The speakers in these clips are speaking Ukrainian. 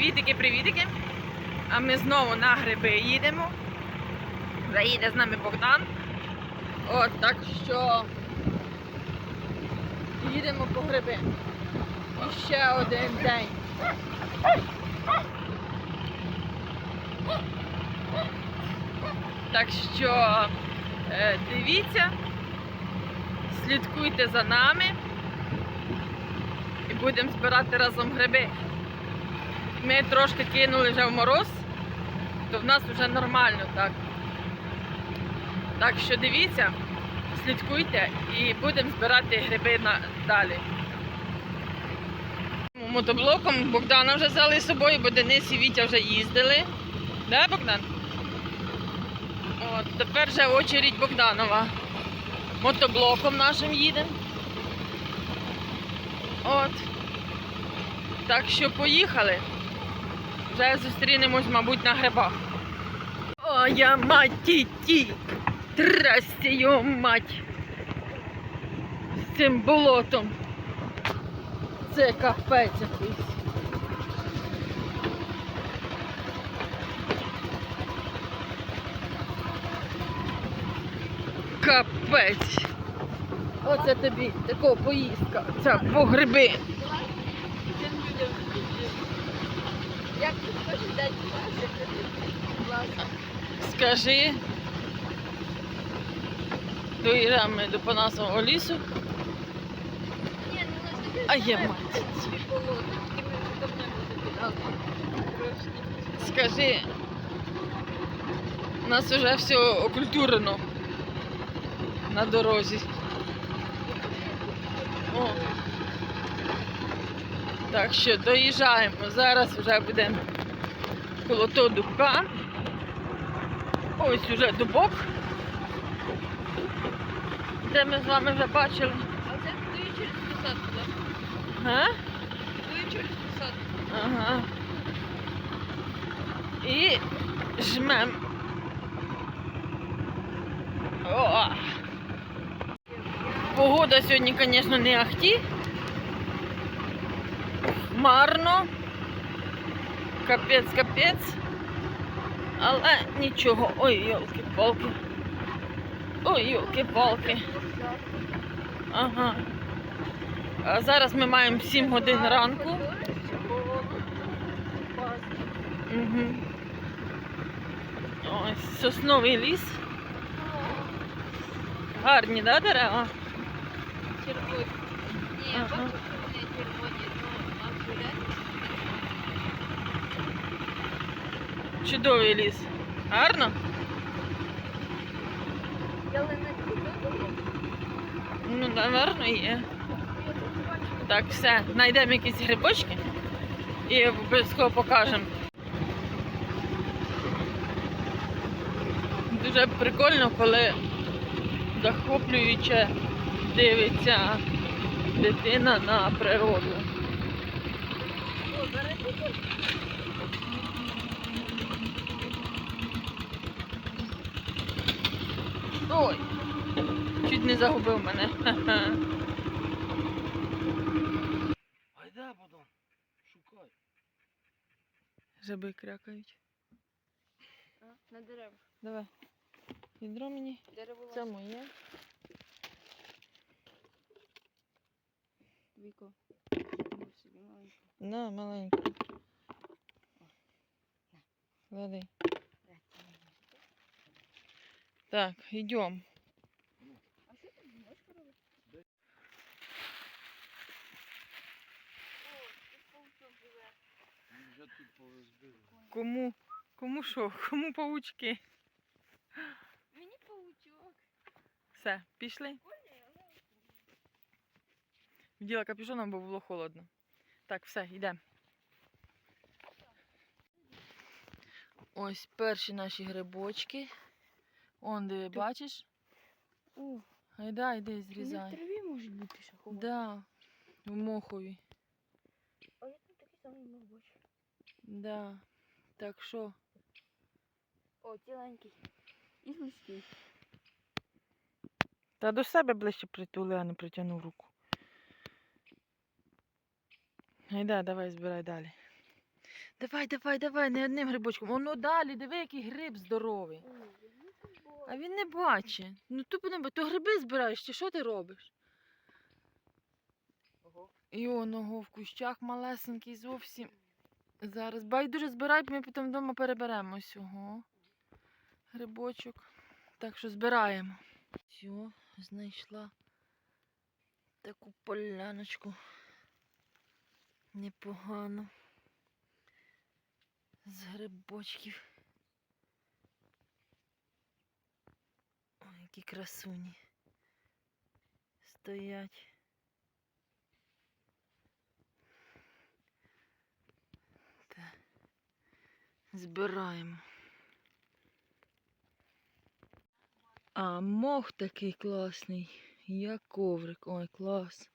Привітики, привітики. А ми знову на гриби їдемо. Вже їде з нами Богдан. От так що їдемо по гриби. І ще один день. Так що е, дивіться, слідкуйте за нами і будемо збирати разом гриби. Ми трошки кинули вже в мороз, то в нас вже нормально так. Так що дивіться, слідкуйте і будемо збирати гриби далі. Мотоблоком Богдана вже взяли з собою, бо Денис і Вітя вже їздили. Да, Богдан? От, тепер вже очередь Богданова. Мотоблоком нашим їдемо. От. Так що поїхали. Вже зустрінемось, мабуть, на грибах. О, я мать ті. Трасті його мать. З цим болотом. Це капець якийсь. Капець. Оце тобі такого поїздка. Це по гриби. Як ти хочеш дати ласка. Скажи. Доїжджаємо ми до Панасового лісу. Ну А є мать. Скажи. У нас вже все окультурено на дорозі. О. Так що доїжджаємо. Зараз вже будемо коло того дубка. Ось уже дубок. Де ми з вами вже бачили. А це туди через посадку, так? А? Туди через посадку. Ага. І жмем. О! Погода сьогодні, звісно, не ахті. Марно. Капець, капець. Але нічого. Ой, йолки-палки. Ой, йолки-палки. Ага. А зараз ми маємо 7 годин ранку. Угу. Ось сосновий ліс. Гарні, да, дерева? Червоні. Ні, Ага. бачу, що вони червоні, ну, а зелені. Чудовий ліс. Гарно? Ну, напевно, є. Так, все, знайдемо якісь грибочки і обов'язково покажемо. Дуже прикольно, коли захоплююче дивиться дитина на природу. Ой, чуть не загубив мене. Ха-ха. Богдан, шукай. Жаби крякають. А, на дерева. Давай. Відро мені. Дерево Це моє. Віко. На, маленьку. Клади. Так, йдемо. А що ти можеш робити? Кому? Кому що? Кому паучки? Мені паучок. Все, пішли. Вділа капюшоном, бо було холодно. Так, все, йдемо. Ось перші наші грибочки. Он диви, бачиш? О, Гайда, йди, вони в зрізай. траві можуть бути ще ховати. Да, в мохові. А я тут такий самий мав бачу. Да. Так що, О, ціленький. І слизький. та до себе ближче притули, а не притягнув руку. Гайда, давай збирай далі. Давай, давай, давай, не одним грибочком. Воно далі, диви, який гриб здоровий. А він не бачить. Ну тупо не бачить. То гриби збираєш, чи що ти робиш? І оного в кущах малесенький зовсім. Зараз байдуже збирай, ми потім вдома переберемо всього. Грибочок. Так що збираємо. Все, знайшла таку поляночку. Непогано. З грибочків. Ой, які красуні. Стоять. Та. Збираємо. А мох такий класний. Як коврик. Ой, клас.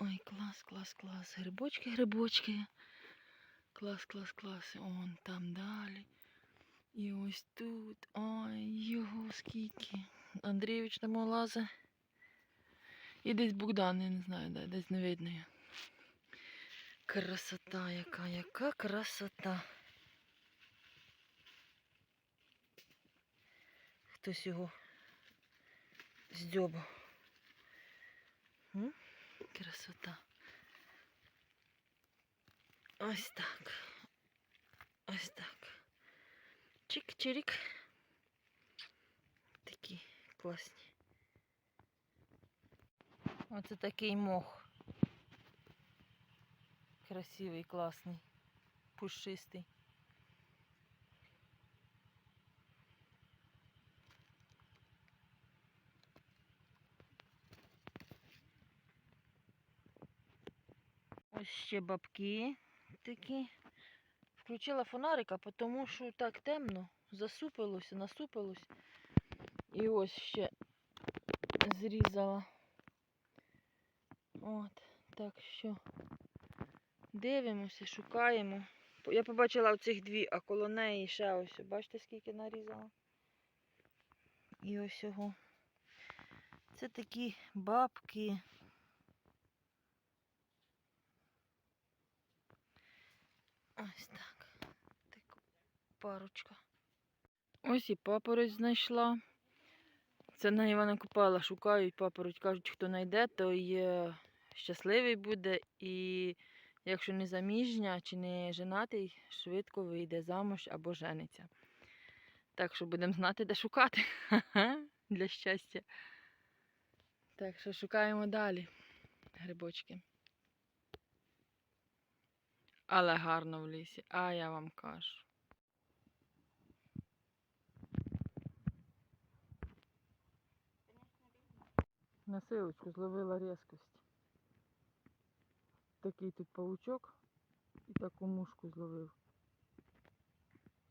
Ой, клас, клас, клас. Грибочки, грибочки. Клас, клас, клас. Он там далі. І ось тут. Ой, його скільки. Андрійович там лазе. І десь Богдан, я не знаю, де, десь не видно. Красота яка, яка красота. Хтось його здьобав. Красота. Ось так. Ось так. Чик-чирик. Такі класні. Оце такий мох. Красивий, класний, пушистий. Ось ще бабки такі. Включила фонарика, тому що так темно, засупилося, насупилось. І ось ще зрізала. От, так що дивимося, шукаємо. Я побачила оцих дві, а коло неї ще ось. Бачите, скільки нарізала? І ось його. Це такі бабки. Ось так. Так, парочка. Ось і папороть знайшла. Це на Івана Купала шукають папороть. Кажуть, хто знайде, той щасливий буде. І якщо не заміжня чи не женатий, швидко вийде замуж або жениться. Так що будемо знати, де шукати для щастя. Так що шукаємо далі грибочки. Але гарно в лісі, а я вам кажу. На силочку зловила різкость. Такий тут павучок і таку мушку зловив.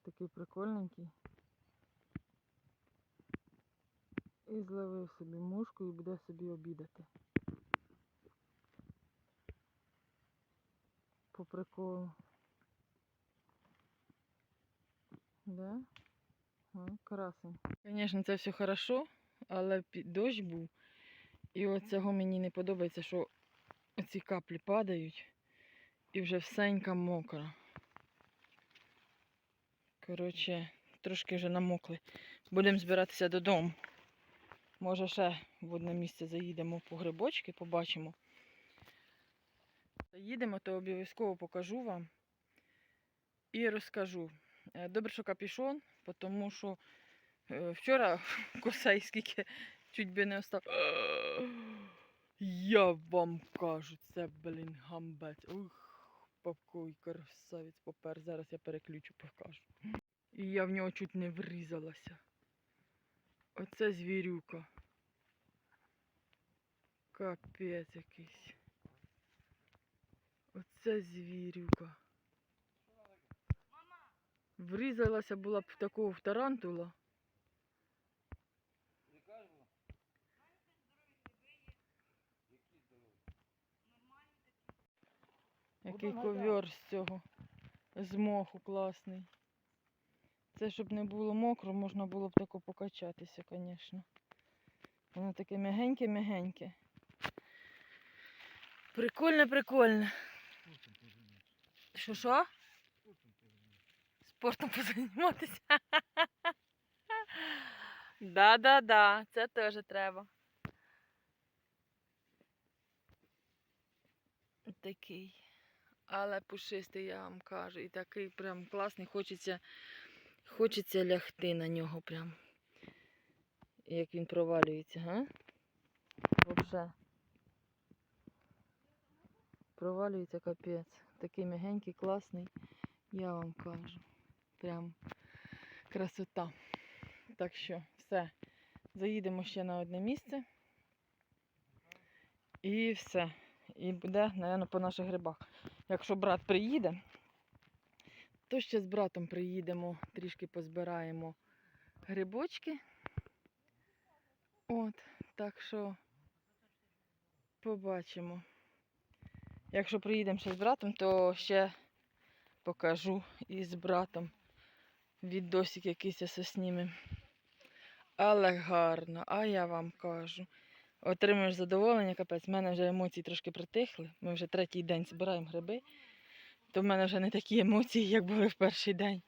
Такий прикольненький. І зловив собі мушку і буде собі обідати. По приколу. Да? Красень. Звісно, це все хорошо, але дощ був. І от мені не подобається, що ці каплі падають і вже всенька мокра. Коротше, трошки вже намокли. Будемо збиратися додому. Може, ще в одне місце заїдемо по грибочки, побачимо. Заїдемо, то обов'язково покажу вам і розкажу. Е, Добре, що капішон, тому що е, вчора косей скільки чуть би не остав. Я вам кажу, це, блін, гамбець. Ух, папкой красавець попер. Зараз я переключу, покажу. І я в нього чуть не врізалася. Оце звірюка. Капець якийсь. Оце звірюка. Врізалася була б в такого в тарантула. Який ковер з цього. З моху класний. Це щоб не було мокро, можна було б тако покачатися, звісно. Воно таке м'ягеньке-м'ягеньке. Прикольне, прикольне. Що що? спортом позайматися. Да-да-да, це теж треба. Такий. Але пушистий, я вам кажу. І такий прям класний. Хочеться, хочеться лягти на нього прям. Як він провалюється, га? Вообще. Провалюється капець. Такий м'ягенький, класний. Я вам кажу. Прям красота. Так що, все. Заїдемо ще на одне місце. І все. І буде, напевно, по наших грибах. Якщо брат приїде, то ще з братом приїдемо, трішки позбираємо грибочки. От, так що побачимо. Якщо приїдемо ще з братом, то ще покажу і з братом відосик якийсь соснімем. Але гарно, а я вам кажу. Отримуєш задоволення, капець. У мене вже емоції трошки притихли. Ми вже третій день збираємо гриби. То в мене вже не такі емоції, як були в перший день.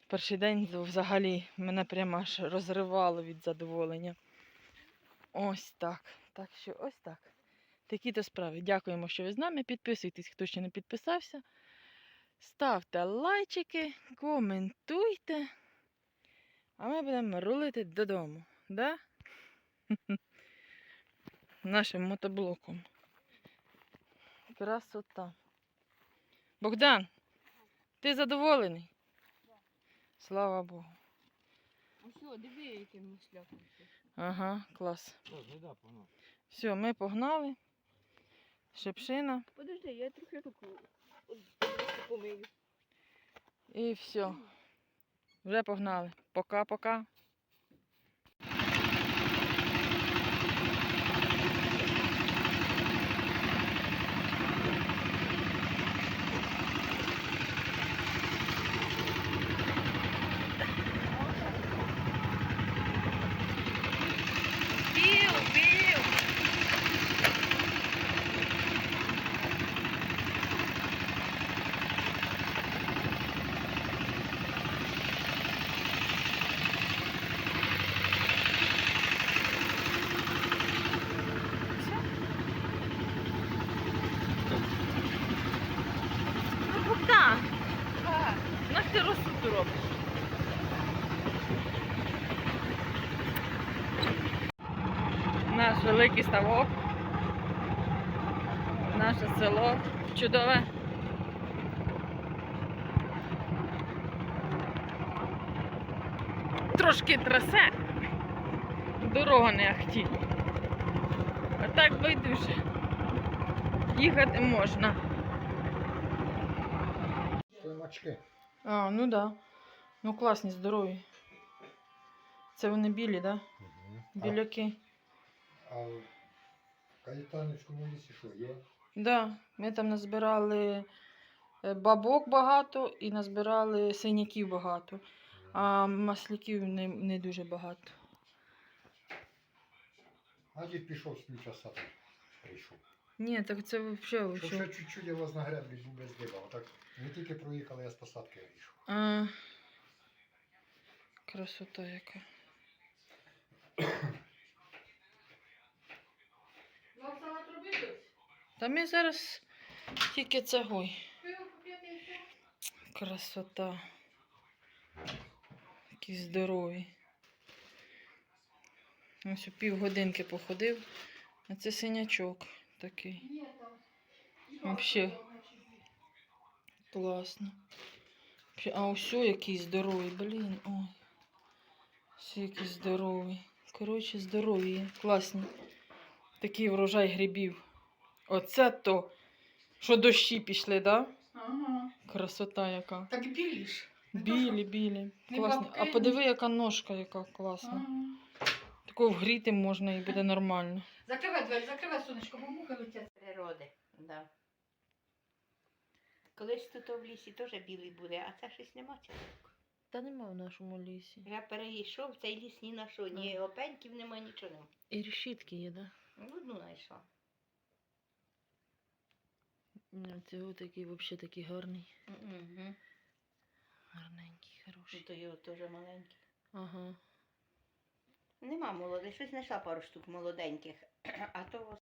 В перший день взагалі мене прямо аж розривало від задоволення. Ось так. Так що ось так. Такі то справи. Дякуємо, що ви з нами. Підписуйтесь, хто ще не підписався. Ставте лайчики, коментуйте. А ми будемо рулити додому. Да? Нашим мотоблоком. Красота. Богдан, ти задоволений? Слава Богу. Ось, диви, ми шляпнувся. Ага, клас. Да, погнав. Все, ми погнали. Шепшина. Подожди, я трохи руку помию. І все. Вже погнали. Пока-пока. Бів, бів. Ну, Богдан, наш ти розсуд робиш? Наш великий ставок. Наше село чудове. Трошки трасе. Дорога не ахті. А так байдуже. Їхати можна. Слимачки. А, ну да. Ну класні, здорові. Це вони білі, да? Біляки. А, в Каєтанівському лісі що є? Да. Ми там назбирали е, бабок багато і назбирали синяків багато, а масляків не, не дуже багато. А дід пішов з там прийшов. Ні, так це взагалі Що ще чуть-чуть я вас на греблі був без диба. Отак не тільки проїхали, я з посадки вийшов. А, красота яка. Та ми зараз тільки це гой. Красота. Такі здорові. Ось у півгодинки походив. А це синячок такий. Вообще класно. А ось який здоровий, блін, ой. Все який здоровий. Коротше, здорові, класні. Такий врожай грибів. Оце то, що дощі пішли, да? Ага. Красота яка. Так білі ж. Білі, білі. не Класні. А подиви, яка ножка, яка класна. Ага. Такого вгріти можна і буде нормально. Закривай двері, закривай сонечко, бо мухи летять. природи, да. Колись тут в лісі теж білий буде, а це щось нема цього. Та нема в нашому лісі. Я перейшов, цей ліс ні на що, ні опеньків нема, нічого нема. І решітки є, да? Ну, Одну знайшла. Це такий взагалі такий гарний. Угу. Гарненький. хороший. То його теж маленький. Ага. Нема молодих, щось знайшла пару штук молоденьких, а то